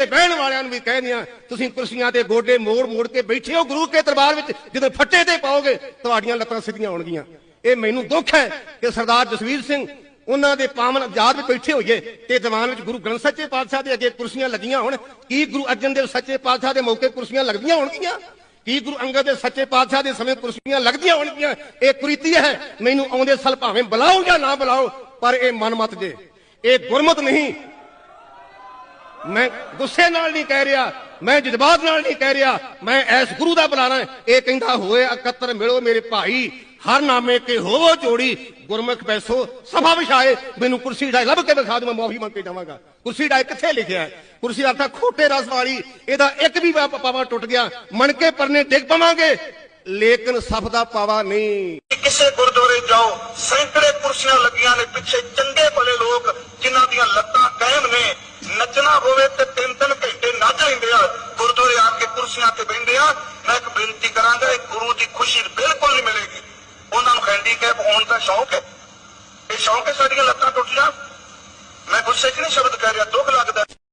ਤੇ ਬਹਿਣ ਵਾਲਿਆਂ ਨੂੰ ਵੀ ਕਹਿੰਦੇ ਤੁਸੀਂ ਕੁਰਸੀਆਂ ਤੇ ਗੋਡੇ ਮੋੜ ਮੋੜ ਕੇ ਬੈਠੇ ਹੋ ਗੁਰੂ ਕੇ ਦਰਬਾਰ ਵਿੱਚ, ਜਦੋਂ ਫੱਟੇ ਤੇ ਪਾਓਗੇ, ਤੁਹਾਡੀਆਂ ਲੱਤਾਂ ਸਿੱਧੀਆਂ ਹੋਣਗੀਆਂ। ਇਹ ਮੈਨੂੰ ਦੁੱਖ ਹੈ ਕਿ ਸਰਦਾਰ ਜਸਵੀਰ ਸਿੰਘ, ਉਹਨਾਂ ਦੇ ਪਾਵਨ ਆਜ਼ਾਦ ਵਿੱਚ ਬੈਠੇ ਹੋਈਏ, ਤੇ ਦੀਵਾਨ ਵਿੱਚ ਗੁਰੂ ਗ੍ਰੰਥ ਸੱਚੇ ਪਾਤਸ਼ਾਹ ਦੇ ਅੱਗੇ ਕੁਰਸੀਆਂ ਲੱਗੀਆਂ ਹੋਣ। ਕੀ ਗੁਰੂ ਅਰਜਨ ਦੇਵ ਸੱਚੇ ਪਾਤਸ਼ਾਹ ਦੇ ਮੌਕੇ ਕੁਰਸੀਆਂ ਲੱਗਦੀਆਂ ਹੋਣਗੀਆਂ? ਕੀ ਗੁਰੂ ਅੰਗਦ ਦੇ ਸੱਚੇ ਪਾਤਸ਼ਾਹ ਦੇ ਸਮੇਂ ਕੁਰਸੀਆਂ ਲੱਗਦੀਆਂ ਹੋਣਗੀਆਂ? ਇਹ ਕੁਰੀਤੀ ਹੈ, ਮੈਨੂੰ ਆਉਂਦੇ ਸਾਲ ਭਾਵੇਂ ਬੁਲਾਓ ਜਾਂ ਨਾ ਬੁਲਾਓ, ਪਰ ਇਹ ਮਨਮਤ ਜੇ। ਇਹ ਗੁਰਮਤ ਨਹੀਂ ਮੈਂ ਗੁੱਸੇ ਨਾਲ ਨਹੀਂ ਕਹਿ ਰਿਹਾ, ਮੈਂ ਜਜ਼ਬਾਤ ਨਾਲ ਨਹੀਂ ਕਹਿ ਰਿਹਾ, ਮੈਂ ਐਸ ਗੁਰੂ ਦਾ ਬੁਲਾਣਾ ਇਹ ਕਹਿੰਦਾ, ਹੋਏ ਇਕੱਤਰ ਮਿਲੋ ਮੇਰੇ ਭਾਈ, ਹਰ ਨਾਮੇ ਕੇ ਹੋਵੋ ਜੋੜੀ, ਗੁਰਮੁਖ ਬੈਸੋ, ਸਭਾ ਵਿਛਾਏ, ਮੈਨੂੰ ਕੁਰਸੀ ਢਾਈ ਲੱਭ ਕੇ ਦਿਖਾ ਦੂੰ ਮੈਂ ਮਾਫੀ ਮੰਗ ਕੇ ਜਾਵਾਂਗਾ। ਕੁਰਸੀ ਢਾਈ ਕਿੱਥੇ ਲਿਖਿਆ ਹੈ? ਕੁਰਸੀ ਅਰਥਾ ਖੋਟੇ ਰਸ ਵਾਲੀ, ਇਹਦਾ ਇੱਕ ਵੀ ਵਾ- ਪਾਵਾ ਟੁੱਟ ਗਿਆ। ਮਣ ਕੇ ਪਰਨੇ ਡਿੱਗ ਪਵਾਂਗੇ, ਲੇਕਿਨ ਸਫ ਦਾ ਪਾਵਾ ਨਹੀਂ। ਕਿਸੇ ਗੁਰਦੁਆਰੇ ਜਾਓ, ਸੈਂਕੜੇ ਕੁਰਸੀਆਂ ਲੱਗੀਆਂ ਨੇ, ਪਿੱਛੇ ਚੰਗੇ ਭਲੇ ਲੋਕ ਜਿਨ੍ਹਾਂ ਦੀਆਂ ਲੱਤਾਂ ਕਾਇਮ ਨੇ ਨੱਚਣਾ ਹੋਵੇ ਤੇ ਤਿੰਨ ਤਿੰਨ ਘੰਟੇ ਨੱਚ ਲੈਂਦੇ ਆ ਗੁਰਦੁਆਰੇ ਆ ਕੇ ਕੁਰਸੀਆਂ ਤੇ ਬਹਿੰਦੇ ਆ, ਮੈਂ ਇੱਕ ਬੇਨਤੀ ਕਰਾਂਗਾ, ਇਹ ਗੁਰੂ ਦੀ ਖੁਸ਼ੀ ਬਿਲਕੁਲ ਨਹੀਂ ਮਿਲੇਗੀ। ਉਹਨਾਂ ਨੂੰ ਹੈਂਡੀਕੈਪ ਹੋਣ ਦਾ ਸ਼ੌਕ ਹੈ। ਇਹ ਸ਼ੌਕ ਹੈ ਸਾਡੀਆਂ ਲੱਤਾਂ ਟੁੱਟ ਜਾਣ। ਮੈਂ ਗੁੱਸੇ 'ਚ ਨਹੀਂ ਸ਼ਬਦ ਕਹਿ ਰਿਹਾ, ਦੁੱਖ ਲੱਗਦਾ